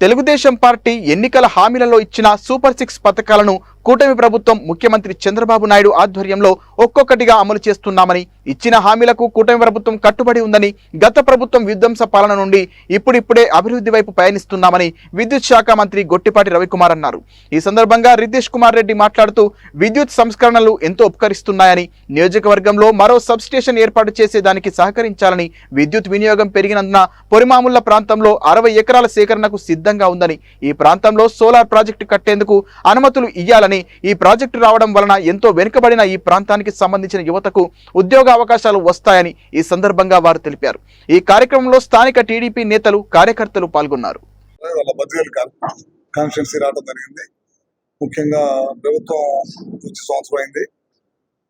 Telugu Desam party ఎన్నికల హామీలలో ఇచ్చిన super six పథకాలను కూటమి ప్రభుత్వం ముఖ్యమంత్రి చంద్రబాబు నాయుడు ఆధ్వర్యంలో ఒక్కొక్కటిగా అమలు చేస్తున్నామని ఇచ్చిన హామీలకు కూటమి ప్రభుత్వం కట్టుబడి ఉందని గత ప్రభుత్వం విధ్వంస పాలన నుండి ఇప్పుడిప్పుడే అభివృద్ధి వైపు పయనిస్తున్నామని విద్యుత్ శాఖ మంత్రి గొట్టిపాటి రవికుమార్ అన్నారు. ఈ సందర్భంగా రితేష్ కుమార్ రెడ్డి మాట్లాడుతూ విద్యుత్ సంస్కరణలు ఎంతో ఉపకరిస్తున్నాయని నియోజకవర్గంలో మరో సబ్ స్టేషన్ ఏర్పాటు చేసేదానికి సహకరించాలని విద్యుత్ వినియోగం పెరిగినందున పొరిమాముళ్ళ ప్రాంతంలో అరవై ఎకరాల సేకరణకు సిద్ధం సిద్ధంగా ఉందని ఈ ప్రాంతంలో సోలార్ ప్రాజెక్టు కట్టేందుకు అనుమతులు ఇయ్యాలని ఈ ప్రాజెక్టు రావడం వలన ఎంతో వెనుకబడిన ఈ ప్రాంతానికి సంబంధించిన యువతకు ఉద్యోగ అవకాశాలు వస్తాయని ఈ సందర్భంగా వారు తెలిపారు. ఈ కార్యక్రమంలో స్థానిక టీడీపీ నేతలు కార్యకర్తలు పాల్గొన్నారు. కాన్స్టిట్యున్సీ రావడం జరిగింది. ముఖ్యంగా ప్రభుత్వం వచ్చి సంవత్సరం అయింది.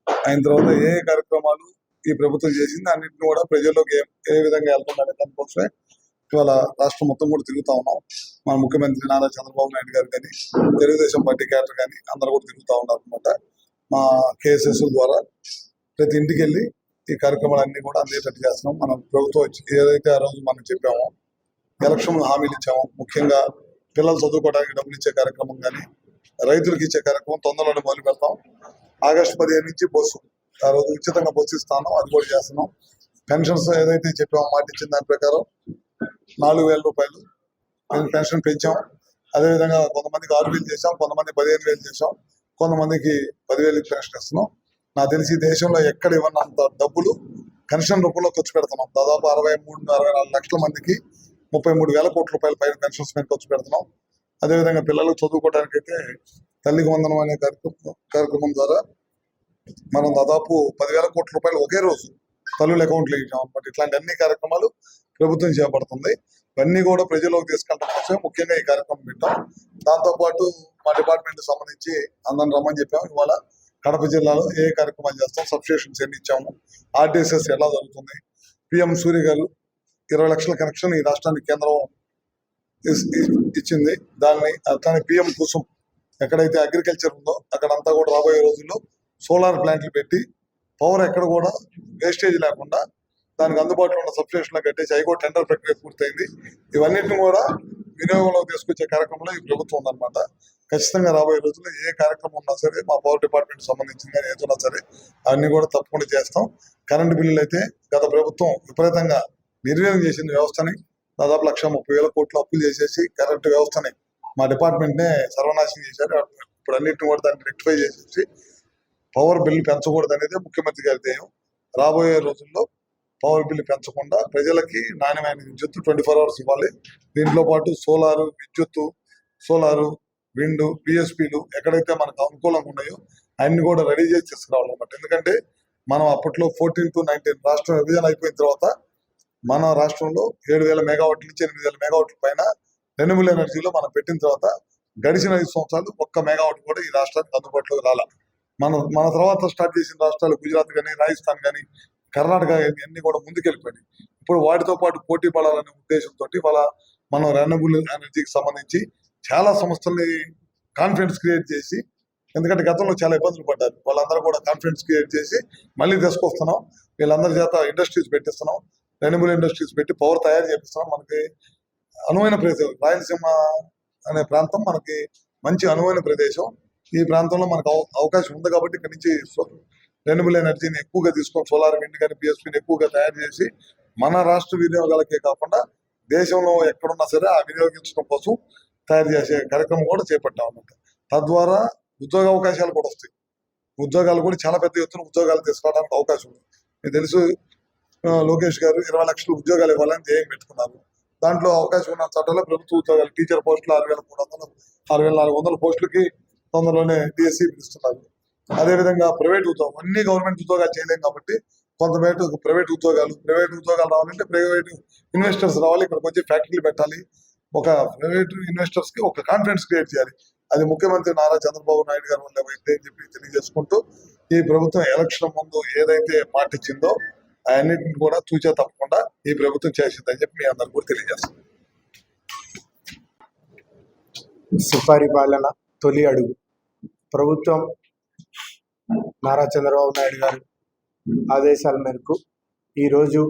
అయిన తర్వాత ఏ కార్యక్రమాలు ఈ ప్రభుత్వం చేసింది అన్నింటిని కూడా ప్రజల్లోకి ఏ ఏ విధంగా వెళ్తుందనే దానికోసమే ఇవాళ రాష్ట్రం మొత్తం కూడా తిరుగుతా ఉన్నాం. మన ముఖ్యమంత్రి నారా చంద్రబాబు నాయుడు గారు కానీ తెలుగుదేశం పార్టీ క్యాడర్ కానీ అందరూ కూడా తిరుగుతూ ఉన్నారు అనమాట మా కేఎస్ఎస్ ద్వారా ప్రతి ఇంటికి వెళ్ళి ఈ కార్యక్రమాలన్నీ కూడా అందేటట్టు చేస్తున్నాం. మనం ప్రభుత్వం ఏదైతే ఆ రోజు మనం చెప్పామో ఎలక్షన్లు హామీలు ఇచ్చాము ముఖ్యంగా పిల్లలు చదువుకోవడానికి డబ్బులు ఇచ్చే కార్యక్రమం కానీ రైతులకు ఇచ్చే కార్యక్రమం తొందరలోనే మొదలు పెడతాం. ఆగస్టు పదిహేను నుంచి బస్సు ఆ రోజు ఉచితంగా బస్సు ఇస్తాను అది కూడా చేస్తున్నాం. పెన్షన్స్ ఏదైతే చెప్పామో మాట ఇచ్చిన దాని ప్రకారం నాలుగు వేల రూపాయలు. మేము పెన్షన్ పెంచాం. అదేవిధంగా కొంతమందికి ఆరు వేలు చేసాం కొంతమంది పదిహేను వేలు చేసాం కొంతమందికి పదివేలు పెన్షన్ ఇస్తున్నాం. నాకు తెలిసి దేశంలో ఎక్కడ ఇవ్వనంత డబ్బులు పెన్షన్ రూపంలో ఖర్చు పెడుతున్నాం. దాదాపు అరవై మూడు అరవై నాలుగు లక్షల మందికి ముప్పై మూడు వేల కోట్ల రూపాయల పైన పెన్షన్స్ మీద ఖర్చు పెడుతున్నాం. అదేవిధంగా పిల్లలు చదువుకోవడానికి అయితే తల్లికి వందనం అనే కార్యక్రమం ద్వారా మనం దాదాపు పదివేల కోట్ల రూపాయలు ఒకే రోజు తల్లుల అకౌంట్లు ఇచ్చాం. అనమాట ఇట్లాంటి అన్ని కార్యక్రమాలు ప్రభుత్వం చేపడుతుంది. ఇవన్నీ కూడా ప్రజల్లోకి తీసుకెళ్ళడం కోసమే ముఖ్యంగా ఈ కార్యక్రమం పెట్టాం. దాంతోపాటు మా డిపార్ట్మెంట్ సంబంధించి అందరిని రమ్మని చెప్పాము. ఇవాళ కడప జిల్లాలో ఏ కార్యక్రమాలు చేస్తాం సబ్స్టేషన్స్ ఎన్ని ఇచ్చాము ఆర్టీసీఎస్ ఎలా జరుగుతుంది పిఎం సూర్య గారు ఇరవై లక్షల కనెక్షన్ ఈ రాష్ట్రానికి కేంద్రం ఇచ్చింది. దాన్ని అట్లానే పిఎం కుసుమ్ ఎక్కడైతే అగ్రికల్చర్ ఉందో అక్కడంతా కూడా రాబోయే రోజుల్లో సోలార్ ప్లాంట్లు పెట్టి పవర్ ఎక్కడ కూడా వేస్టేజ్ లేకుండా దానికి అందుబాటులో ఉన్న సబ్స్టేషన్లో కట్టేసి అవి కూడా టెండర్ ప్రక్రియ పూర్తయింది. ఇవన్నింటిని కూడా వినియోగంలోకి తీసుకొచ్చే కార్యక్రమంలో ఈ ప్రభుత్వం ఉందన్నమాట. ఖచ్చితంగా రాబోయే రోజుల్లో ఏ కార్యక్రమం ఉన్నా సరే మా పవర్ డిపార్ట్మెంట్ సంబంధించిన కానీ ఏదైనా సరే అన్ని కూడా తప్పకుండా చేస్తాం. కరెంటు బిల్లులు అయితే గత ప్రభుత్వం విపరీతంగా నిర్వీర్యం చేసిన వ్యవస్థని. దాదాపు లక్ష ముప్పై వేల కోట్లు అప్పులు చేసేసి కరెంటు వ్యవస్థని మా డిపార్ట్మెంట్ నే సర్వనాశనం చేశారు. ఇప్పుడు అన్నింటిని కూడా దాన్ని రెక్టిఫై చేసేసి పవర్ బిల్లు పెంచకూడదు అనేది ముఖ్యమంత్రి గారి ధ్యేయం. రాబోయే రోజుల్లో పవర్ బిల్లు పెంచకుండా ప్రజలకి నాణ్యమైన విద్యుత్ ట్వంటీ ఫోర్ అవర్స్ ఇవ్వాలి. దీంట్లో పాటు సోలారు విద్యుత్ సోలారు విండ్ పిఎస్పీలు ఎక్కడైతే మనకు అనుకూలంగా ఉన్నాయో అన్ని కూడా రెడీ చేసి తీసుకురావాలన్నమాట ఎందుకంటే మనం అప్పట్లో ఫోర్టీన్ టు నైన్టీన్ రాష్ట్రం విభజన అయిపోయిన తర్వాత మన రాష్ట్రంలో ఏడు వేల మెగావాట్ల నుంచి ఎనిమిది వేల మెగావాట్ల పైన రెన్యూబుల్ ఎనర్జీలో మనం పెట్టిన తర్వాత గడిచిన ఐదు సంవత్సరాలు ఒక్క మెగావాట్ కూడా ఈ రాష్ట్రానికి అందుబాటులోకి రాల. మన మన తర్వాత స్టార్ట్ చేసిన రాష్ట్రాలు గుజరాత్ కానీ రాజస్థాన్ కానీ కర్ణాటక కానీ అన్ని కూడా ముందుకెళ్ళిపోయినాయి. ఇప్పుడు వాటితో పాటు పోటీ పడాలనే ఉద్దేశంతో వాళ్ళ మనం రెన్యూబుల్ ఎనర్జీకి సంబంధించి చాలా సంస్థల్ని కాన్ఫిడెన్స్ క్రియేట్ చేసి ఎందుకంటే గతంలో చాలా ఇబ్బందులు పడ్డారు. వాళ్ళందరూ కూడా కాన్ఫిడెన్స్ క్రియేట్ చేసి మళ్ళీ తీసుకొస్తున్నాం. వీళ్ళందరి చేత ఇండస్ట్రీస్ పెట్టిస్తున్నాం. రెన్యూబుల్ ఇండస్ట్రీస్ పెట్టి పవర్ తయారు చేపిస్తున్నాం. మనకి అనువైన ప్రదేశం రాయలసీమ అనే ప్రాంతం మనకి మంచి అనువైన ప్రదేశం. ఈ ప్రాంతంలో మనకు అవకాశం ఉంది కాబట్టి ఇక్కడి నుంచి రెన్యూబుల్ ఎనర్జీని ఎక్కువగా తీసుకొని సోలార్ విండ్ కానీ పిఎస్పీని ఎక్కువగా తయారు చేసి మన రాష్ట్ర వినియోగాలకే కాకుండా దేశంలో ఎక్కడున్నా సరే ఆ వినియోగించడం కోసం తయారు చేసే కార్యక్రమం కూడా చేపట్టాం అనమాట తద్వారా ఉద్యోగ అవకాశాలు కూడా వస్తాయి. ఉద్యోగాలు కూడా చాలా పెద్ద ఎత్తున ఉద్యోగాలు తీసుకోవడానికి అవకాశం ఉంది. మీకు తెలుసు లోకేష్ గారు ఇరవై లక్షల ఉద్యోగాలు ఇవ్వాలని ధ్యేయం పెట్టుకున్నారు. దాంట్లో అవకాశం ఉన్న చట్టంలో ప్రభుత్వ ఉద్యోగాలు టీచర్ పోస్టులు ఆరు వేల మూడు వందలు ఆరు వేల నాలుగు వందల పోస్టులకి తొందరలోనే డిఎస్సి పిలుస్తున్నారు. అదేవిధంగా ప్రైవేట్ ఉద్యోగం అన్ని గవర్నమెంట్ ఉద్యోగాలు చేయలేం కాబట్టి కొంతమేట ప్రైవేట్ ఉద్యోగాలు ప్రైవేట్ ఉద్యోగాలు రావాలంటే ప్రైవేట్ ఇన్వెస్టర్స్ రావాలి ఇక్కడికి వచ్చి ఫ్యాక్టరీలు పెట్టాలి. ఒక ప్రైవేట్ ఇన్వెస్టర్స్కి ఒక కాన్ఫిడెన్స్ క్రియేట్ చేయాలి. అది ముఖ్యమంత్రి నారా చంద్రబాబు నాయుడు గారి వల్ల అయితే అని చెప్పి తెలియజేసుకుంటూ ఈ ప్రభుత్వం ఎలక్షన్ ముందు ఏదైతే పాటించిందో ఇచ్చిందో అన్నింటిని కూడా తూచా తప్పకుండా ఈ ప్రభుత్వం చేసిందని చెప్పి మీ అందరు కూడా తెలియజేస్తాం. సుపరిపాలన తొలి అడుగు. ప్రభుత్వం నారా చంద్రబాబు నాయుడు గారు ఆదేశాల మేరకు ఈరోజు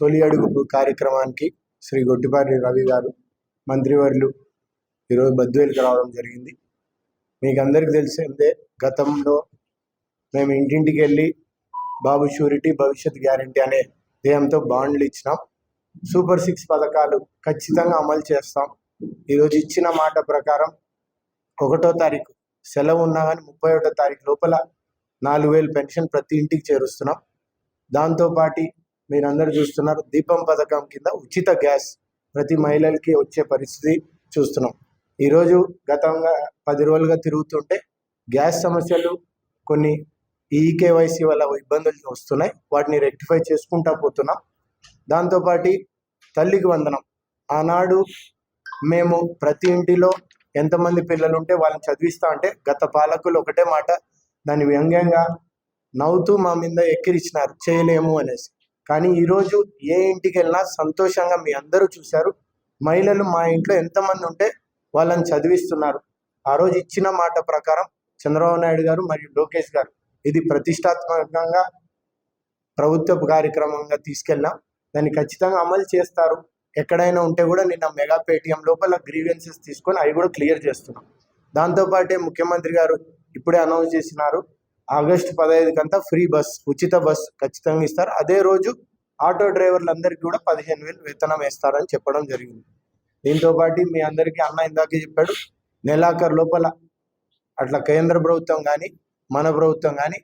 తొలి అడుగు కార్యక్రమానికి శ్రీ గొట్టిపాటి రవి గారు మంత్రివర్యులు ఈరోజు బద్వేలుకి రావడం జరిగింది. మీకు అందరికీ తెలిసిందే గతంలో మేము ఇంటింటికి వెళ్ళి బాబు షూరిటీ భవిష్యత్ గ్యారంటీ అనే ధ్యేయంతో బాండ్లు ఇచ్చినాం. సూపర్ సిక్స్ పథకాలు ఖచ్చితంగా అమలు చేస్తాం. ఈరోజు ఇచ్చిన మాట ప్రకారం ఒకటో తారీఖు సెలవు ఉన్నా కానీ ముప్పై ఒకటో తారీఖు లోపల నాలుగు వేలు పెన్షన్ ప్రతి ఇంటికి చేరుస్తున్నాం. దాంతోపాటి మీరందరూ చూస్తున్నారు దీపం పథకం కింద ఉచిత గ్యాస్ ప్రతి మహిళలకి వచ్చే పరిస్థితి చూస్తున్నాం. ఈరోజు గతంగా పది రోజులుగా తిరుగుతుంటే గ్యాస్ సమస్యలు కొన్ని ఈకేవైసీ వల్ల ఇబ్బందులు వస్తున్నాయి. వాటిని రెక్టిఫై చేసుకుంటా పోతున్నాం. దాంతోపాటి తల్లికి వందనం. ఆనాడు మేము ప్రతి ఇంటిలో ఎంతమంది పిల్లలు ఉంటే వాళ్ళని చదివిస్తా అంటే గత పాలకులు ఒకటే మాట దాన్ని వ్యంగ్యంగా నవ్వుతూ మా మీద ఎక్కిరిచ్చినారు చేయలేము అనేసి. కానీ ఈరోజు ఏ ఇంటికి వెళ్ళినా సంతోషంగా మీ అందరూ చూశారు. మహిళలు మా ఇంట్లో ఎంతమంది ఉంటే వాళ్ళని చదివిస్తున్నారు. ఆ రోజు ఇచ్చిన మాట ప్రకారం చంద్రబాబు నాయుడు గారు మరియు లోకేష్ గారు ఇది ప్రతిష్టాత్మకంగా ప్రభుత్వ కార్యక్రమంగా తీసుకెళ్ళాం. దాన్ని ఖచ్చితంగా అమలు చేస్తారు. ఎక్కడైనా ఉంటే కూడా నిన్న మెగా పేటిఎం లోపల గ్రీవెన్సెస్ తీసుకొని అవి కూడా క్లియర్ చేస్తున్నాం. దాంతోపాటే ముఖ్యమంత్రి గారు ఇప్పుడే అనౌన్స్ చేసినారు ఆగస్టు పదహైదుకంతా ఫ్రీ బస్ ఉచిత బస్ ఖచ్చితంగా ఇస్తారు. అదే రోజు ఆటో డ్రైవర్లందరికీ కూడా పదిహేను వేలు వేతనం వేస్తారని చెప్పడం జరిగింది. దీంతో పాటు మీ అందరికీ అన్న ఇందాకే చెప్పాడు నెలాఖరు లోపల అట్లా కేంద్ర ప్రభుత్వం కానీ మన ప్రభుత్వం కానీ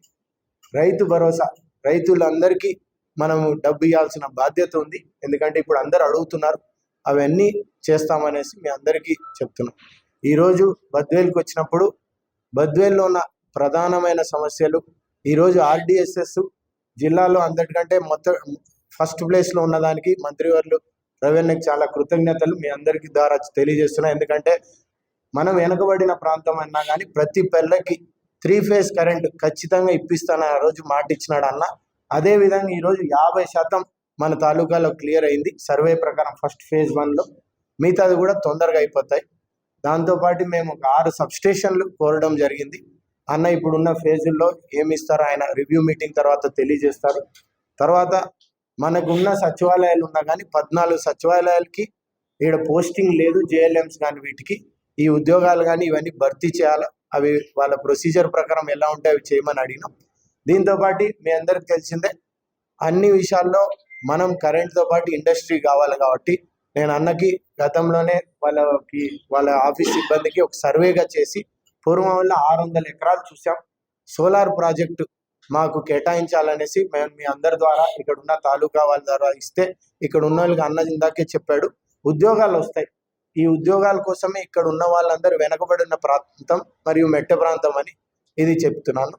రైతు భరోసా రైతులందరికీ మనము డబ్బు ఇవ్వాల్సిన బాధ్యత ఉంది. ఎందుకంటే ఇప్పుడు అందరు అడుగుతున్నారు అవన్నీ చేస్తామనేసి మీ అందరికీ చెప్తున్నాం. ఈరోజు బద్వేల్కి వచ్చినప్పుడు బద్వేల్లో ఉన్న ప్రధానమైన సమస్యలు ఈరోజు ఆర్డిఎస్ఎస్ జిల్లాలో అందరికంటే మొత్తం ఫస్ట్ ప్లేస్లో ఉన్నదానికి మంత్రివర్లు రవీణ్కి చాలా కృతజ్ఞతలు మీ అందరికీ ద్వారా తెలియజేస్తున్నాయి. ఎందుకంటే మనం వెనకబడిన ప్రాంతం అన్నా కానీ ప్రతి పిల్లకి త్రీ ఫేజ్ కరెంట్ ఖచ్చితంగా ఇప్పిస్తానని ఆ రోజు మాట ఇచ్చినాడు అన్న అదే విధంగా ఈరోజు యాభై శాతం మన తాలూకాలో క్లియర్ అయింది. సర్వే ప్రకారం ఫస్ట్ ఫేజ్ వన్లో మిగతాది కూడా తొందరగా అయిపోతాయి. దాంతోపాటు మేము ఒక ఆరు సబ్స్టేషన్లు కోరడం జరిగింది. అన్న ఇప్పుడున్న ఫేజుల్లో ఏమి ఇస్తారో ఆయన రివ్యూ మీటింగ్ తర్వాత తెలియజేస్తారు. తర్వాత మనకున్న సచివాలయాలు ఉన్నా కానీ పద్నాలుగు సచివాలయాలకి ఈడ పోస్టింగ్ లేదు. జేఎల్ఎంస్ కానీ వీటికి. ఈ ఉద్యోగాలు కానీ ఇవన్నీ భర్తీ చేయాలి? అవి వాళ్ళ ప్రొసీజర్ ప్రకారం ఎలా ఉంటే అవి చేయమని అడిగినాం. దీంతోపాటు మీ అందరికి తెలిసిందే అన్ని విషయాల్లో మనం కరెంట్తో పాటు ఇండస్ట్రీ కావాలి కాబట్టి నేను అన్నకి గతంలోనే వాళ్ళకి వాళ్ళ ఆఫీస్ సిబ్బందికి ఒక సర్వేగా చేసి పూర్వం వల్ల ఆరు వందల ఎకరాలు చూసాం సోలార్ ప్రాజెక్టు మాకు కేటాయించాలనేసి మేము మీ అందరి ద్వారా ఇక్కడ ఉన్న తాలూకా వాళ్ళ ద్వారా ఇస్తే ఇక్కడ ఉన్న వాళ్ళకి అన్న ఇందాకే చెప్పాడు. ఉద్యోగాలు వస్తాయి. ఈ ఉద్యోగాల కోసమే ఇక్కడ ఉన్న వాళ్ళందరూ వెనకబడిన ప్రాంతం మరియు మెట్ట ప్రాంతం అని ఇది చెప్తున్నాను.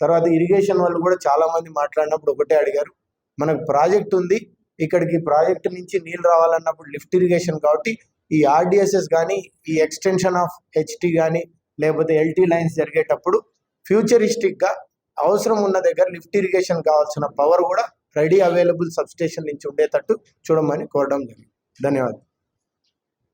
తర్వాత ఇరిగేషన్ వాళ్ళు కూడా చాలా మంది మాట్లాడినప్పుడు ఒకటే అడిగారు. మనకు ప్రాజెక్ట్ ఉంది. ఇక్కడికి ప్రాజెక్ట్ నుంచి నీళ్ళు రావాలన్నప్పుడు లిఫ్ట్ ఇరిగేషన్ కాబట్టి ఈ ఆర్డిఎస్ఎస్ కానీ ఈ ఎక్స్టెన్షన్ ఆఫ్ హెచ్టి కానీ లేకపోతే ఎల్టీ లైన్స్ జరిగేటప్పుడు ఫ్యూచరిస్టిక్గా అవసరం ఉన్న దగ్గర లిఫ్ట్ ఇరిగేషన్ కావాల్సిన పవర్ కూడా రెడీ అవైలబుల్ సబ్స్టేషన్ నుంచి ఉండేటట్టు చూడమని కోరడం జరిగింది. ధన్యవాదాలు.